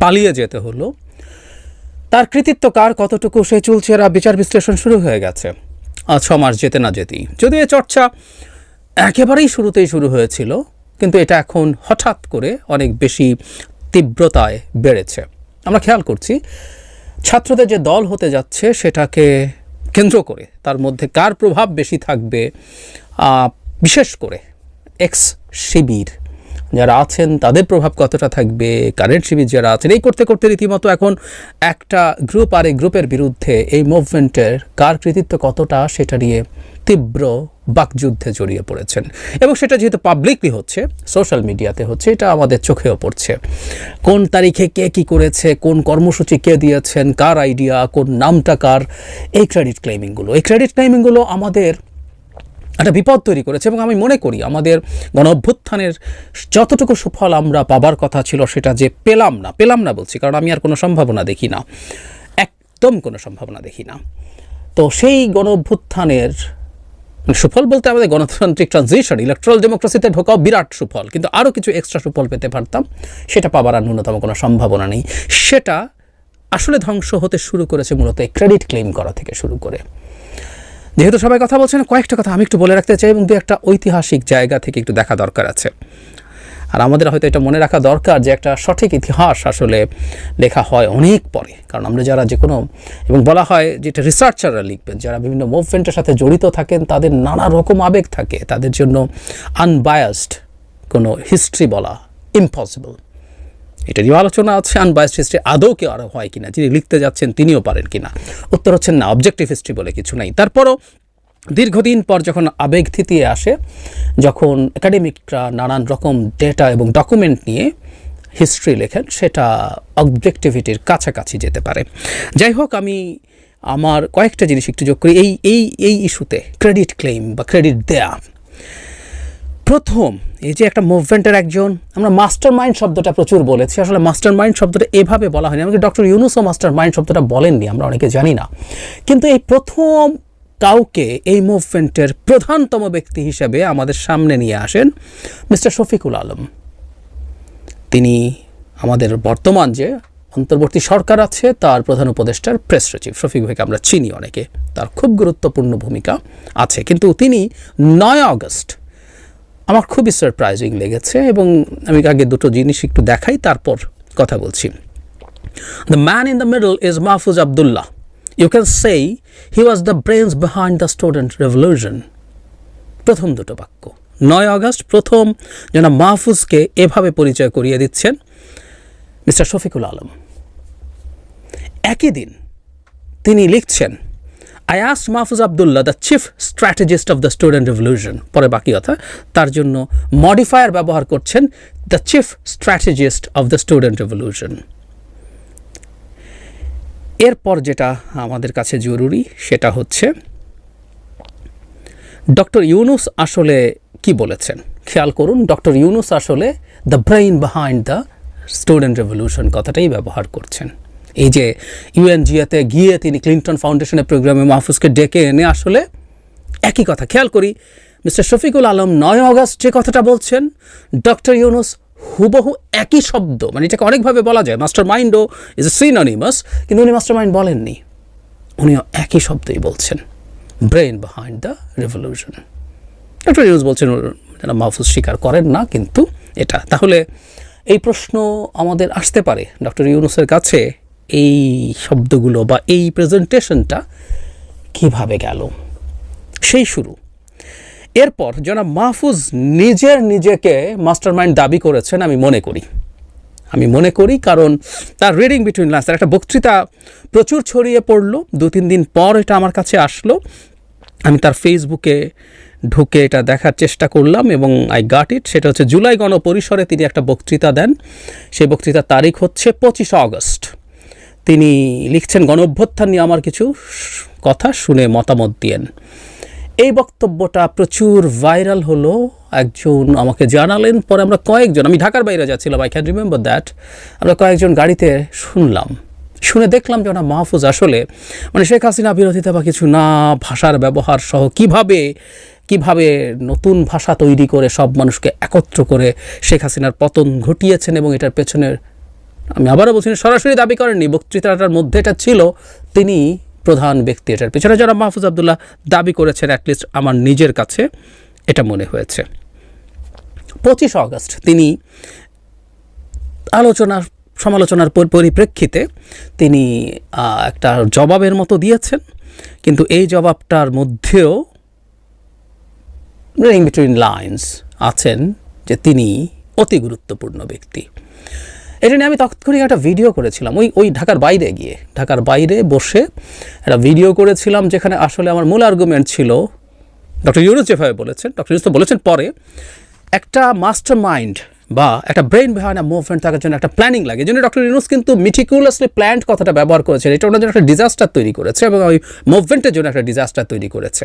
পালিয়ে যেতে হলো। তার কৃতিত্ব কার, কতটুকু সেই চুলচেরা বিচার বিশ্লেষণ শুরু হয়ে গেছে। আজ মাস যেতে না যেতেই। যদিও এ চর্চা একেবারেই শুরুতেই শুরু হয়েছিল, কিন্তু এটা এখন হঠাৎ করে অনেক বেশি তীব্রতায় বেড়েছে। আমরা খেয়াল করছি, ছাত্রদের যে দল হতে যাচ্ছে সেটাকে কেন্দ্র করে, তার মধ্যে কার প্রভাব বেশি থাকবে বিশেষ করে এক্স শিবির যারা আছেন, তাদের প্রভাব কতটা থাকবে? কারেন্ট শিবির যারা আছেন, এই করতে করতে রীতিমতো এখন একটা গ্রুপ আর এই গ্রুপের বিরুদ্ধে এই মুভমেন্টের কার কৃতিত্ব কতটা সেটা নিয়ে তীব্র বাকযুদ্ধে জড়িয়ে পড়েছেন। এবং সেটা যেহেতু পাবলিকলি হচ্ছে সোশ্যাল মিডিয়াতে হচ্ছে, এটা আমাদের চোখেও পড়ছে। কোন তারিখে কে কি করেছে, কোন কর্মসূচি কে দিয়েছেন, কার আইডিয়া কোন নামটা কার, এই ক্রেডিট ক্লেমিংগুলো এই ক্রেডিট ক্লেমিংগুলো আমাদের একটা বিপদ তৈরি করেছে এবং আমি মনে করি আমাদের গণ অভ্যুত্থানের যতটুকু সুফল আমরা পাবার কথা ছিল সেটা যে পেলাম না পেলাম না বলছি, কারণ আমি আর কোনো সম্ভাবনা দেখি না, একদম কোনো সম্ভাবনা দেখি না। তো সেই গণ অভ্যুত্থানের সুফল বলতে আমাদের গণতান্ত্রিক ট্রানজিশন ইলেকট্রাল ডেমোক্রেসিতে ঢোকাও বিরাট সুফল, কিন্তু আরও কিছু এক্সট্রা সুফল পেতে পারতাম, সেটা পাবার আর ন্যূনতম কোনো সম্ভাবনা নেই। সেটা আসলে ধ্বংস হতে শুরু করেছে মূলত ক্রেডিট ক্লেম করা থেকে শুরু করে। যেহেতু সবাই কথা বলছেন, কয়েকটা কথা আমি একটু বলে রাখতে চাই এবং দু একটা ঐতিহাসিক জায়গা থেকে একটু দেখা দরকার আছে। আর আমাদের হয়তো এটা মনে রাখা দরকার যে একটা সঠিক ইতিহাস আসলে লেখা হয় অনেক পরে। কারণ আমরা যারা যে কোনো এবং বলা হয় যেটা রিসার্চাররা লিখবেন। যারা বিভিন্ন মুভমেন্টের সাথে জড়িত থাকেন, তাদের নানা রকম আবেগ থাকে। তাদের জন্য আনবায়াসড কোনো হিস্ট্রি বলা ইম্পসিবল এটা নিয়েও আলোচনা আছে আনবায়াসড হিস্ট্রি আদৌ কেউ আরও হয় কিনা, যিনি লিখতে যাচ্ছেন তিনিও পারেন কিনা। উত্তর হচ্ছেন না অবজেক্টিভ হিস্ট্রি বলে কিছু নাই। তারপরও দীর্ঘদিন পর যখন আবেগ থিতিয়ে আসে, যখন একাডেমিকরা নানান রকম ডেটা এবং ডকুমেন্ট নিয়ে হিস্ট্রি লেখেন, সেটা অবজেক্টিভিটির কাছাকাছি যেতে পারে। যাই হোক, আমি আমার কয়েকটা জিনিস একটু যোগ করি। এই এই এই ইস্যুতে ক্রেডিট ক্লেম বা ক্রেডিট দেয়া প্রথম, এই যে একটা মুভমেন্টের একজন, আমরা মাস্টার মাইন্ড শব্দটা প্রচুর বলেছি। আসলে মাস্টার মাইন্ড শব্দটা এভাবে বলা হয়নি। আমাকে ডক্টর ইউনুসও মাস্টার মাইন্ড শব্দটা বলেননি, আমরা অনেকে জানি না। কিন্তু এই প্রথম কাউকে এই মুভমেন্টের প্রধানতম ব্যক্তি হিসেবে আমাদের সামনে নিয়ে আসেন মিস্টার শফিকুল আলম। তিনি আমাদের বর্তমান যে অন্তর্বর্তী সরকার আছে, তার প্রধান উপদেষ্টার প্রেস সচিব। শফিক ভাইকে আমরা চিনি অনেকে। তার খুব গুরুত্বপূর্ণ ভূমিকা আছে। কিন্তু তিনি নয় আগস্ট আমার খুবই সারপ্রাইজিং লেগেছে এবং আমি আগে দুটো জিনিস একটু দেখাই, তারপর কথা বলছি। The man in the middle is Mahfuz Abdullah you can say he was the brains behind the student revolution প্রথম দুটো বাক্য। নয় আগস্ট, প্রথম যেন মাহফুজকে এভাবে পরিচয় করিয়ে দিচ্ছেন মিস্টার শফিকুল আলম। একই দিন তিনি লিখছেন I asked Mahfuz Abdullah the chief strategist of the student revolution পরে বাকি কথা, তার জন্য মডিফায়ার ব্যবহার করছেন the chief strategist of the student revolution এরপর যেটা আমাদের কাছে জরুরি, সেটা হচ্ছে, ডক্টর ইউনুস আসলে কি বলেছেন? খেয়াল করুন, ডক্টর ইউনুস আসলে the brain behind the student revolution কথাটাই ব্যবহার করছেন। এই যে ইউএনজিয়াতে গিয়ে তিনি ক্লিন্টন ফাউন্ডেশনের প্রোগ্রামে মাহফুজকে ডেকে এনে আসলে একই কথা। খেয়াল করি, মিস্টার শফিকুল আলম নয় অগস্ট যে কথাটা বলছেন, ডক্টর ইউনুস হুবহু একই শব্দ মানে এটাকে অনেকভাবে বলা যায়, মাস্টার মাইন্ডও ইজ এ সিননিমাস কিন্তু উনি মাস্টার মাইন্ড বলেননি। উনিও একই শব্দই বলছেন brain behind the revolution doctor Yunus বলছেন যারা মাহফুজ স্বীকার করেন না, কিন্তু এটা। তাহলে এই প্রশ্ন আমাদের আসতে পারে ডক্টর ইউনুসের কাছে। এই শব্দগুলো বা এই প্রেজেন্টেশনটা কীভাবে গেল? সেই শুরু। এরপর জনাব মাহফুজ নিজের নিজেকে মাস্টার মাইন্ড দাবি করেছেন আমি মনে করি। আমি মনে করি কারণ তার রিডিং বিটুইন লাইন্স একটা বক্তৃতা প্রচুর ছড়িয়ে পড়ল। দু তিন দিন পর এটা আমার কাছে আসলো। আমি তার ফেসবুকে ঢুকে এটা দেখার চেষ্টা করলাম এবং আই গাট ইট সেটা হচ্ছে জুলাই গণপরিসরে তিনি একটা বক্তৃতা দেন। সেই বক্তৃতার তারিখ হচ্ছে পঁচিশে আগস্ট। তিনি লিখছেন, গণ অভ্যুত্থান নিয়ে আমার কিছু কথা শুনে মতামত দিয়েন। এই বক্তব্যটা প্রচুর ভাইরাল হলো। একজন আমাকে জানালেন, পরে আমরা কয়েকজন, আমি ঢাকার বাইরে যাচ্ছিলাম আই ক্যান রিমেম্বার দ্যাট আমরা কয়েকজন গাড়িতে শুনলাম। শুনে দেখলাম যে ওনা মাহফুজ আসলে মানে শেখ হাসিনা বিরোধিতা বা কিছু না, ভাষার ব্যবহার সহ কীভাবে কীভাবে নতুন ভাষা তৈরি করে সব মানুষকে একত্র করে শেখ হাসিনার পতন ঘটিয়েছেন এবং এটার পেছনের আমি আবারও বলছি, সরাসরি দাবি করেননি, বক্তৃতাটার মধ্যে এটা ছিল, তিনি প্রধান ব্যক্তি এটার পিছনে যারা মাহফুজ আবদুল্লাহ দাবি করেছেন অ্যাটলিস্ট আমার নিজের কাছে এটা মনে হয়েছে। পঁচিশ আগস্ট তিনি আলোচনা, সমালোচনার পরিপ্রেক্ষিতে তিনি একটা জবাবের মতো দিয়েছেন, কিন্তু এই জবাবটার মধ্যেও রিং বিটুইন লাইন্স আছেন যে তিনি অতি গুরুত্বপূর্ণ ব্যক্তি। এটা নিয়ে আমি তৎক্ষণিক একটা ভিডিও করেছিলাম। ওই ওই ঢাকার বাইরে গিয়ে, ঢাকার বাইরে বসে একটা ভিডিও করেছিলাম যেখানে আসলে আমার মূল আর্গুমেন্ট ছিল ডক্টর ইউনুস যেভাবে বলেছেন ডক্টর ইউনুস তো বলেছেন পরে, একটা মাস্টার মাইন্ড বা একটা ব্রেন বিহাইন্ড মুভমেন্ট থাকার জন্য একটা প্ল্যানিং লাগে। জন্য ডক্টর ইউনুস কিন্তু মিটিকুলাসলি প্ল্যান্ড কথাটা ব্যবহার করেছেন। এটা ওনার জন্য একটা ডিজাস্টার তৈরি করেছে এবং ওই মুভমেন্টের জন্য একটা ডিজাস্টার তৈরি করেছে।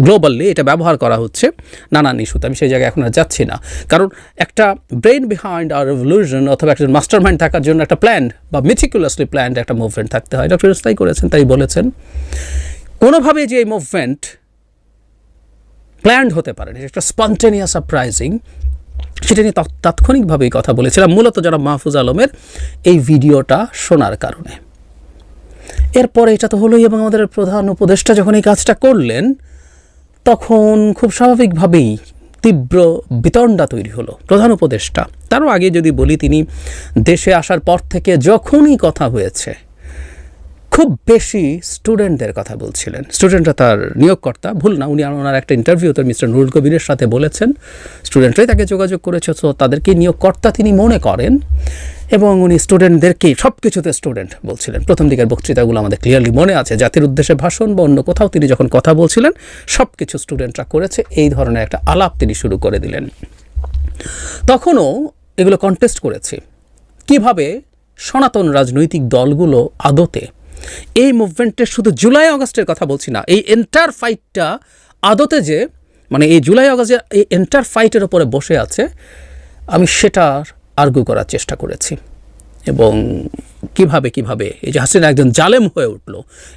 গ্লোবালি এটা ব্যবহার করা হচ্ছে নানান ইস্যুতে। আমি সেই জায়গায় এখন আর যাচ্ছি না। কারণ একটা ব্রেন বিহাইন্ড আর রেভলিউশন অথবা একটা মাস্টার মাইন্ড থাকার জন্য একটা প্ল্যান বা মিটিকুলাসলি প্ল্যান্ড একটা মুভমেন্ট থাকতে হয়। ডক্টর তাই করেছেন, তাই বলেছেন। কোনোভাবে যে এই মুভমেন্ট প্ল্যান্ড হতে পারে একটা স্পন্টেনিয়াস সারপ্রাইজিং সেটা নিয়ে তাৎক্ষণিকভাবেই কথা বলেছিলাম। মূলত যারা মাহফুজ আলমের এই ভিডিওটা শোনার কারণে। এরপরে এটা তো হলোই এবং আমাদের প্রধান উপদেষ্টা যখন এই কাজটা করলেন তখন খুব স্বাভাবিকভাবেই তীব্র বিতণ্ডা তৈরি হলো প্রধান উপদেষ্টা। তারও আগে যদি বলি তিনি, দেশে আসার পর থেকে যখনই কথা হয়েছে খুব বেশি স্টুডেন্টদের কথা বলছিলেন। স্টুডেন্টরা তার নিয়োগকর্তা, ভুল না, উনি ওনার একটা ইন্টারভিউতে মিস্টার নুরুল কবিরের সাথে বলেছেন, স্টুডেন্টরাই তাকে যোগাযোগ করেছে, তো তাদেরকে নিয়োগকর্তা তিনি মনে করেন, এবং উনি স্টুডেন্টদেরকে সব কিছুতে স্টুডেন্ট বলছিলেন। প্রথম দিকের বক্তৃতাগুলো আমাদের ক্লিয়ারলি মনে আছে, জাতির উদ্দেশ্যে ভাষণ বা অন্য কোথাও তিনি যখন কথা বলছিলেন সব কিছু স্টুডেন্টরা করেছে, এই ধরনের একটা আলাপ তিনি শুরু করে দিলেন। তখনও এগুলো কন্টেস্ট করেছে। কীভাবে সনাতন রাজনৈতিক দলগুলো আদতে এই মুভমেন্টের শুধু জুলাই আগস্টের কথা বলছি না, এই এন্টার ফাইটটা আদতে যে মানে এই জুলাই আগস্টের এই এন্টার ফাইটের ওপরে বসে আছে, আমি সেটার আর্গু করার চেষ্টা করেছি। এবং কীভাবে কীভাবে, এই যে হাসিনা একজন জালেম হয়ে উঠল,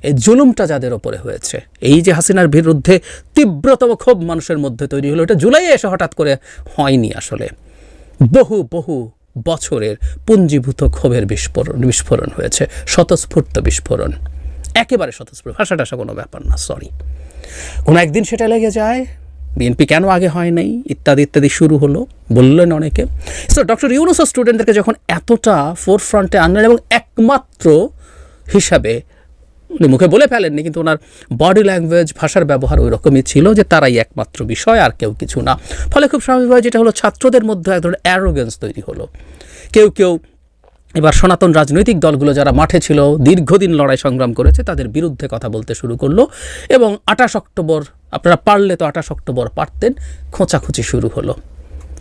এই জুলুমটা যাদের ওপরে হয়েছে, এই যে হাসিনার বিরুদ্ধে তীব্রতম ক্ষোভ মানুষের মধ্যে তৈরি হলো, এটা জুলাইয়ে এসে হঠাৎ করে হয়নি আসলে। বহু বহু বছরের পুঞ্জীভূত ক্ষোভের বিস্ফোরণ বিস্ফোরণ হয়েছে। স্বতঃস্ফূর্ত বিস্ফোরণ। একেবারে স্বতঃস্ফূর্ত। ভাষা টাষা কোনো ব্যাপার না সরি কোনো একদিন সেটা লেগে যায়। বিএনপি কেন আগে হয় নাই? ইত্যাদি ইত্যাদি শুরু হলো, বললেন অনেকে। সো ডক্টর ইউনুসও স্টুডেন্টদেরকে যখন এতটা ফোর ফ্রন্টে আনলেন এবং একমাত্র হিসাবে উনি মুখে বলে ফেলেননি, কিন্তু ওনার বডি ল্যাঙ্গুয়েজ ভাষার ব্যবহার ওই রকমই ছিল যে তারাই একমাত্র বিষয় আর কেউ কিছু না। ফলে খুব স্বাভাবিকভাবে যেটা হলো, ছাত্রদের মধ্যে এক ধরনের অ্যারোগেন্স তৈরি হলো। কেউ কেউ এবার সনাতন রাজনৈতিক দলগুলো যারা মাঠে ছিল, দীর্ঘদিন লড়াই সংগ্রাম করেছে, তাদের বিরুদ্ধে কথা বলতে শুরু করল এবং আঠাশ অক্টোবর, আপনারা পারলে তো আঠাশ অক্টোবর পারতেন, খোঁচাখুঁচি শুরু হলো।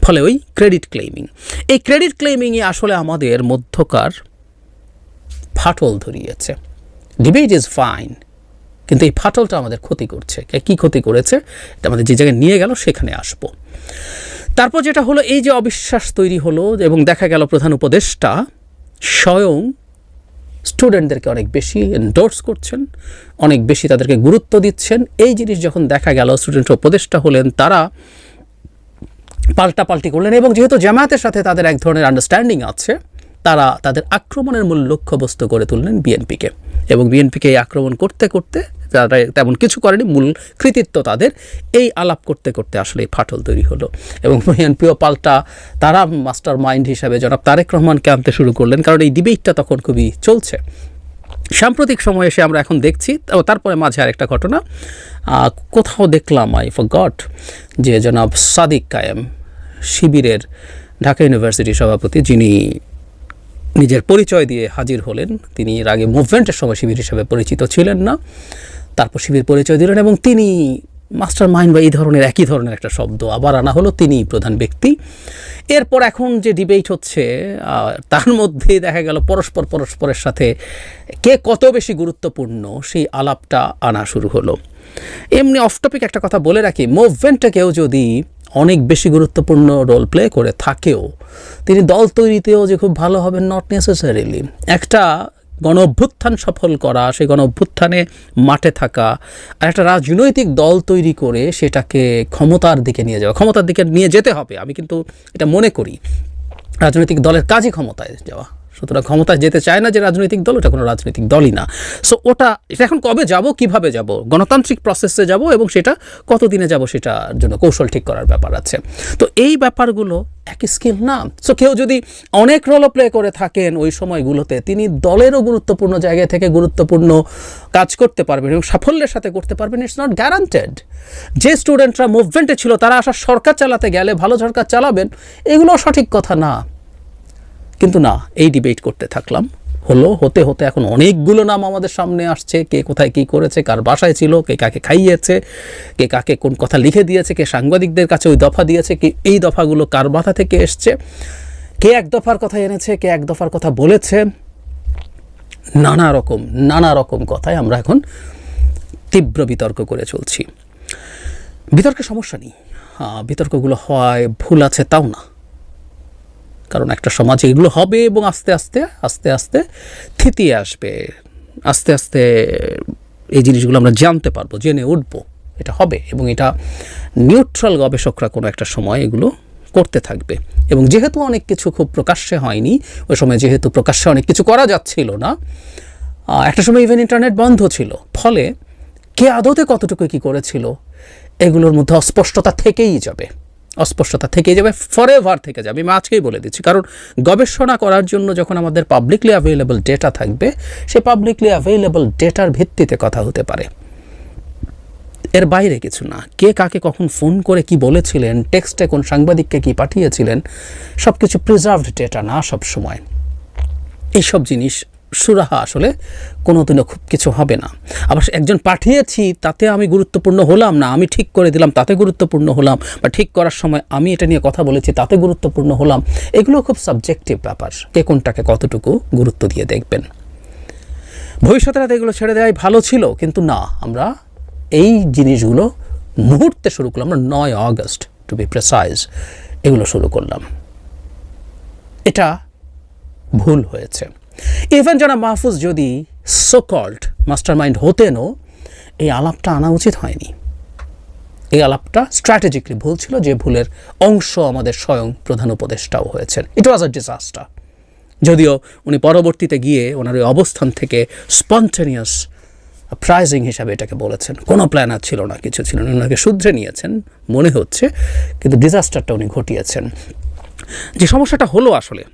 ফলে ওই ক্রেডিট ক্লেমিং এই ক্রেডিট ক্লেমিংয়ে আসলে আমাদের মধ্যকার ফাটল ধরিয়েছে। ডিবেট ইজ ফাইন কিন্তু এই ফাটলটা আমাদের ক্ষতি করছে। কে ক্ষতি করেছে? এটা আমাদের যে জায়গায় নিয়ে গেল, সেখানে আসব। তারপর যেটা হলো, এই যে অবিশ্বাস তৈরি হলো, এবং দেখা গেল প্রধান উপদেষ্টা স্বয়ং স্টুডেন্টদেরকে অনেক বেশি এন্ডোর্স করছেন, অনেক বেশি তাদেরকে গুরুত্ব দিচ্ছেন। এই জিনিস যখন দেখা গেল স্টুডেন্ট উপদেষ্টা হলেন, তারা পাল্টাপাল্টি করলেন, এবং যেহেতু জামায়াতের সাথে তাদের এক ধরনের আন্ডারস্ট্যান্ডিং আছে, তারা তাদের আক্রমণের মূল লক্ষ্যবস্তু করে তুললেন বিএনপিকে এবং বিএনপিকে এই আক্রমণ করতে করতে তারা তেমন কিছু করেনি, মূল কৃতিত্ব তাদের। এই আলাপ করতে করতে আসলে ফাটল তৈরি হলো। এবং বিএনপিও পাল্টা তারা মাস্টার মাইন্ড হিসাবে জনাব তারেক রহমানকে আনতে শুরু করলেন, কারণ এই ডিবেটটা তখন খুবই চলছে। সাম্প্রতিক সময়ে এসে আমরা এখন দেখছি তারপরে মাঝে আরেকটা ঘটনা। কোথাও দেখলাম আই ফর গট যে জনাব সাদিক কায়েম শিবিরের ঢাকা ইউনিভার্সিটির সভাপতি, যিনি নিজের পরিচয় দিয়ে হাজির হলেন। তিনি এর আগে মুভমেন্টের সময় শিবির হিসেবে পরিচিত ছিলেন না। তারপর শিবির পরিচয় দিলেন এবং তিনি মাস্টার মাইন্ড বা এই ধরনের, একই ধরনের একটা শব্দ আবার আনা হলো। তিনি প্রধান ব্যক্তি। এরপর এখন যে ডিবেট হচ্ছে তার মধ্যে দেখা গেল পরস্পর পরস্পরের সাথে কে কত বেশি গুরুত্বপূর্ণ, সেই আলাপটা আনা শুরু হলো। এমনি অফ টপিক একটা কথা বলে রাখি মুভমেন্টটাকেও যদি অনেক বেশি গুরুত্বপূর্ণ রোল প্লে করে থাকেও। তিনি দল তৈরিতেও যে খুব ভালো হবেন নট নেসেসারিলি একটা গণ অভ্যুত্থান সফল করা, সেই গণ অভ্যুত্থানে মাঠে থাকা আর একটা রাজনৈতিক দল তৈরি করে সেটাকে ক্ষমতার দিকে নিয়ে যাওয়া। ক্ষমতার দিকে নিয়ে যেতে হবে, আমি কিন্তু এটা মনে করি। রাজনৈতিক দলের কাজই ক্ষমতায় যাওয়া। সুতরাং ক্ষমতায় যেতে চায় না যে রাজনৈতিক দল, ওটা কোনো রাজনৈতিক দলই না। সো ওটা, এটা এখন কবে যাব, কীভাবে যাব? গণতান্ত্রিক প্রসেসে যাব এবং সেটা কতদিনে যাব সেটার জন্য কৌশল ঠিক করার ব্যাপার আছে। তো এই ব্যাপারগুলো একই স্কিল না। সো কেউ যদি অনেক রোল প্লে করে থাকেন, ওই সময়গুলোতে তিনি দলেরও গুরুত্বপূর্ণ জায়গা থেকে গুরুত্বপূর্ণ কাজ করতে পারবেন এবং সাফল্যের সাথে করতে পারবেন ইটস নট গ্যারান্টেড যে স্টুডেন্টরা মুভমেন্টে ছিল, তারা আসার সরকার চালাতে গেলে ভালো সরকার চালাবেন, এগুলো সঠিক কথা না। কিন্তু না, এই ডিবেট করতে থাকলাম। হলো, হতে হতে এখন অনেকগুলো নাম আমাদের সামনে আসছে, কে কোথায় কি করেছে, কার বাসায় ছিল, কে কাকে খাইয়েছে, কে কাকে কোন কথা লিখে দিয়েছে, কে সাংবাদিকদের কাছে ওই দফা দিয়েছে, কি এই দফাগুলো কার মাথা থেকে এসছে, কে এক দফার কথা এনেছে, কে এক দফার কথা বলেছে, নানা রকম নানা রকম কথায় আমরা এখন তীব্র বিতর্ক করে চলছি। বিতর্কের সমস্যা নেই। বিতর্কগুলো হয়, ভুল আছে, তাও না। কারণ একটা সমাজে এগুলো হবে এবং আস্তে আস্তে আস্তে আস্তে থিতিয়ে আসবে। আস্তে আস্তে এই জিনিসগুলো আমরা জানতে পারব, জেনে উঠবো, এটা হবে এবং এটা নিউট্রাল গবেষকরা কোনো একটা সময় এগুলো করতে থাকবে। এবং যেহেতু অনেক কিছু খুব প্রকাশ্যে হয়নি, ওই সময় যেহেতু প্রকাশ্যে অনেক কিছু করা যাচ্ছিল না একটা সময় ইভেন ইন্টারনেট বন্ধ ছিল, ফলে কে আদতে কতটুকু কি করেছিল, এগুলোর মধ্যে অস্পষ্টতা থেকেই যাবে। অস্পষ্টতা থেকেই যাবে ফরএভার থেকে যাবে। আমি আজকেই বলে দিচ্ছি, কারণ গবেষণা করার জন্য যখন আমাদের পাবলিকলি অ্যাভেলেবল ডেটা থাকবে, সে পাবলিকলি অ্যাভেলেবল ডেটার ভিত্তিতে কথা হতে পারে। এর বাইরে কিছু না। কে কাকে কখন ফোন করে কি বলেছিলেন টেক্সটে কোন সাংবাদিককে কি পাঠিয়েছিলেন সব কিছু প্রিজার্ভড ডেটা না সব সময় এইসব জিনিস সুরাহা আসলে কোনোদিনও খুব কিছু হবে না। আবার একজন পাঠিয়েছি, তাতে আমি গুরুত্বপূর্ণ হলাম না, আমি ঠিক করে দিলাম, তাতে গুরুত্বপূর্ণ হলাম, বা ঠিক করার সময় আমি এটা নিয়ে কথা বলেছি, তাতে গুরুত্বপূর্ণ হলাম, এগুলো খুব সাবজেক্টিভ ব্যাপার, কে কোনটাকে কতটুকু গুরুত্ব দিয়ে দেখবেন। ভবিষ্যতে রাতে এগুলো ছেড়ে দেওয়াই ভালো ছিল, কিন্তু না, আমরা এই জিনিসগুলো মুহূর্তে শুরু করলাম, আমরা নয় আগস্ট টু বি প্রেসাইজ এগুলো শুরু করলাম। এটা ভুল হয়েছে। ইভেন যারা মাহফুজ যদি সোকল্ড মাস্টার মাইন্ড হতেনও, এই আলাপটা আনা উচিত হয়নি। এই আলাপটা স্ট্র্যাটেজিকলি ভুল ছিল, যে ভুলের অংশ আমাদের স্বয়ং প্রধান উপদেষ্টাও হয়েছেন। ইট ওয়াজ আ ডিজাস্টার যদিও উনি পরবর্তীতে গিয়ে ওনার ওই অবস্থান থেকে স্পন্টেনিয়াস প্রাইজিং হিসাবে এটাকে বলেছেন। কোনো প্ল্যান আর ছিল না, কিছু ছিল না। ওনাকে শুধরে নিয়েছেন, মনে হচ্ছে, কিন্তু ডিজাস্টারটা উনি ঘটিয়েছেন। যে সমস্যাটা হলো আসলে,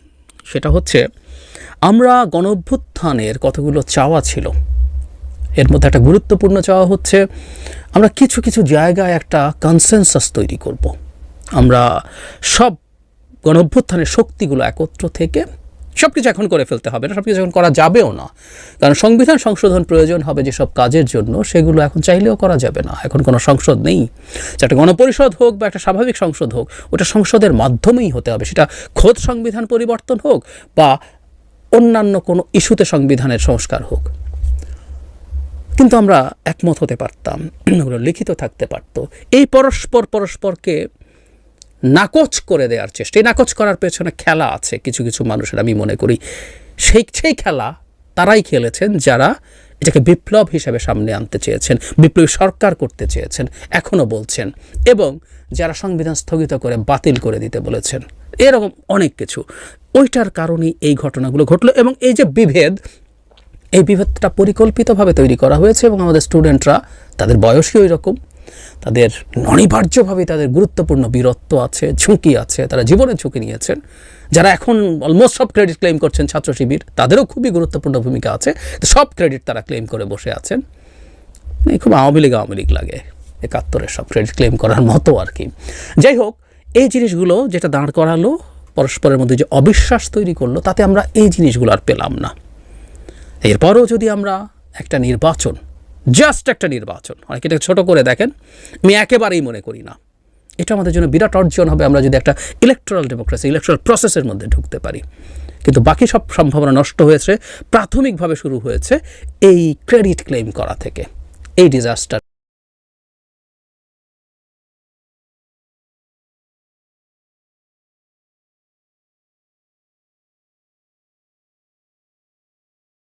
সেটা হচ্ছে আমরা গণভ্যুত্থানের কতগুলো চাওয়া ছিল? এর মধ্যে একটা গুরুত্বপূর্ণ চাওয়া হচ্ছে, আমরা কিছু কিছু জায়গায় একটা কনসেনসাস তৈরি করব। আমরা সব গণঅভ্যুত্থানের শক্তিগুলো একত্র থেকে সব কিছু এখন করে ফেলতে হবে না সব কিছু এখন করা যাবেও না। কারণ সংবিধান সংশোধন প্রয়োজন হবে যেসব কাজের জন্য, সেগুলো এখন চাইলেও করা যাবে না। এখন কোনো সংসদ নেই। একটা গণপরিষদ হোক বা একটা স্বাভাবিক সংসদ হোক, ওটা সংসদের মাধ্যমেই হতে হবে। সেটা খোদ সংবিধান পরিবর্তন হোক বা অন্যান্য কোনো ইস্যুতে সংবিধানের সংস্কার হোক। কিন্তু আমরা একমত হতে পারতাম, ওগুলো লিখিত থাকতে পারতো। এই পরস্পর পরস্পরকে নাকচ করে দেওয়ার চেষ্টা, এই নাকচ করার পেছনে খেলা আছে কিছু কিছু মানুষের, আমি মনে করি। সেই সেই খেলা তারাই খেলেছেন যারা এটাকে বিপ্লব হিসেবে সামনে আনতে চেয়েছেন, বিপ্লবী সরকার করতে চেয়েছেন এখনও বলছেন। এবং যারা সংবিধান স্থগিত করে বাতিল করে দিতে বলেছেন। এরকম অনেক কিছু। ওইটার কারণেই এই ঘটনাগুলো ঘটলো এবং এই যে বিভেদ, এই বিভেদটা পরিকল্পিতভাবে তৈরি করা হয়েছে এবং আমাদের স্টুডেন্টরা, তাদের বয়সী ওই রকম তাদের অনিবার্যভাবে তাদের গুরুত্বপূর্ণ বীরত্ব আছে, ঝুঁকি আছে, তারা জীবনের ঝুঁকি নিয়েছেন। যারা এখন অলমোস্ট সব ক্রেডিট ক্লেম করছেন ছাত্র শিবির, তাদেরও খুবই গুরুত্বপূর্ণ ভূমিকা আছে। সব ক্রেডিট তারা ক্লেম করে বসে আছেন। খুব আওয়ামী লীগ আওয়ামী লীগ লাগে, একাত্তরের সব ক্রেডিট ক্লেম করার মতো আর কি। যাই হোক এই জিনিসগুলো যেটা দাঁড় করালো, পরস্পরের মধ্যে যে অবিশ্বাস তৈরি করল, তাতে আমরা এই জিনিসগুলো আর পেলাম না। এরপরও যদি আমরা একটা নির্বাচন জাস্ট একটা নির্বাচন, অনেকে এটা ছোটো করে দেখেন, আমি একেবারেই মনে করি না। এটা আমাদের জন্য বিরাট অর্জন হবে আমরা যদি একটা ইলেকট্রাল ডেমোক্রেসি ইলেকট্রাল প্রসেসের মধ্যে ঢুকতে পারি। কিন্তু বাকি সব সম্ভাবনা নষ্ট হয়েছে, প্রাথমিকভাবে শুরু হয়েছে এই ক্রেডিট ক্লেম করা থেকে, এই ডিজাস্টার